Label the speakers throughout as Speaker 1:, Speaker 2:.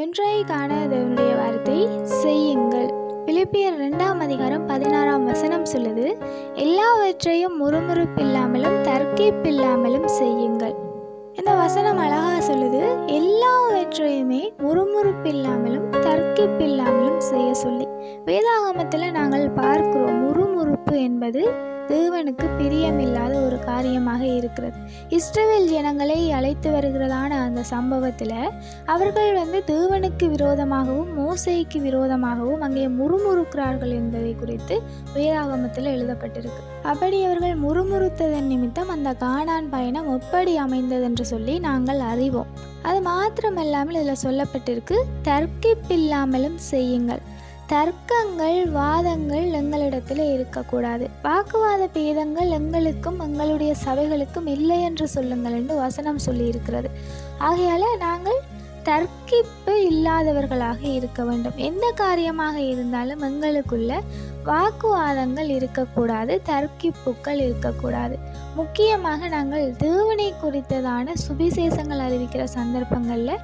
Speaker 1: ஒன்றை காண தேவனுடைய வார்த்தை செய்யுங்கள். பிலிப்பியர் ரெண்டாம் அதிகாரம் பதினாறாம் வசனம் சொல்லுது எல்லாவற்றையும் முறுமுறுப்பில்லாமலும் தர்க்கிப்பில்லாமலும் செய்யுங்கள். இந்த வசனம் அழகாக சொல்லுது எல்லாவற்றையுமே முறுமுறுப்பில்லாமலும் தர்க்கிப்பில்லாமலும் செய்ய சொல்லி. வேதாகமத்தில் நாங்கள் பார்க்கிறோம் முறுமுறுப்பு என்பது தேவனுக்கு பிரியமில்லாத ஒரு காரியமாக இருக்கிறது. இஸ்ரவேல் ஜனங்களை அழைத்து வருகிறதான அந்த சம்பவத்தில் அவர்கள் வந்து தேவனுக்கு விரோதமாகவும் மோசைக்கு விரோதமாகவும் அங்கே முறுமுறுக்கிறார்கள் என்பதை குறித்து வேதாகமத்தில் எழுதப்பட்டிருக்கு. அப்படி அவர்கள் முறுமுறுத்ததன் நிமித்தம் அந்த காணான் பயணம் எப்படி அமைந்ததென்று சொல்லி நாங்கள் அறிவோம். அது மாத்திரமல்லாமல் இதில் சொல்லப்பட்டிருக்கு தர்க்கிப்பில்லாமலும் செய்யுங்கள். தர்க்கங்கள் வாதங்கள் எங்களிடத்தில் இருக்கக்கூடாது. வாக்குவாத பேதங்கள் எங்களுக்கும் எங்களுடைய சபைகளுக்கும் இல்லை என்று சொல்லுங்கள் என்று வசனம் சொல்லி இருக்கிறது நாங்கள் தர்க்கிப்பு இல்லாதவர்களாக இருக்க வேண்டும். எந்த காரியமாக இருந்தாலும் எங்களுக்குள்ள வாக்குவாதங்கள் இருக்கக்கூடாது தர்க்கிப்புக்கள் இருக்கக்கூடாது. முக்கியமாக நாங்கள் தேவனை குறித்ததான சுவிசேஷங்கள் அறிவிக்கிற சந்தர்ப்பங்களில்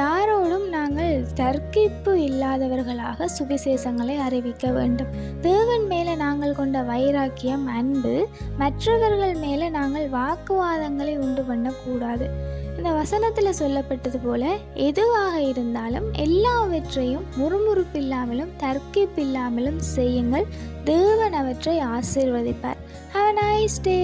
Speaker 1: யாரோடும் நாங்கள் தர்க்கிப்பு இல்லாதவர்களாக சுவிசேஷங்களை அறிவிக்க வேண்டும். தேவன் மேலே நாங்கள் கொண்ட வைராக்கியம் அன்பு மற்றவர்கள் மேலே நாங்கள் வாக்குவாதங்களை உண்டு பண்ணக்கூடாது. இந்த வசனத்தில் சொல்லப்பட்டது போல எதுவாக இருந்தாலும் எல்லாவற்றையும் முறுமுறுப்பில்லாமலும் தர்க்கிப்பில்லாமலும் செய்யுங்கள். தேவன் அவற்றை ஆசீர்வதிப்பார். Have nice day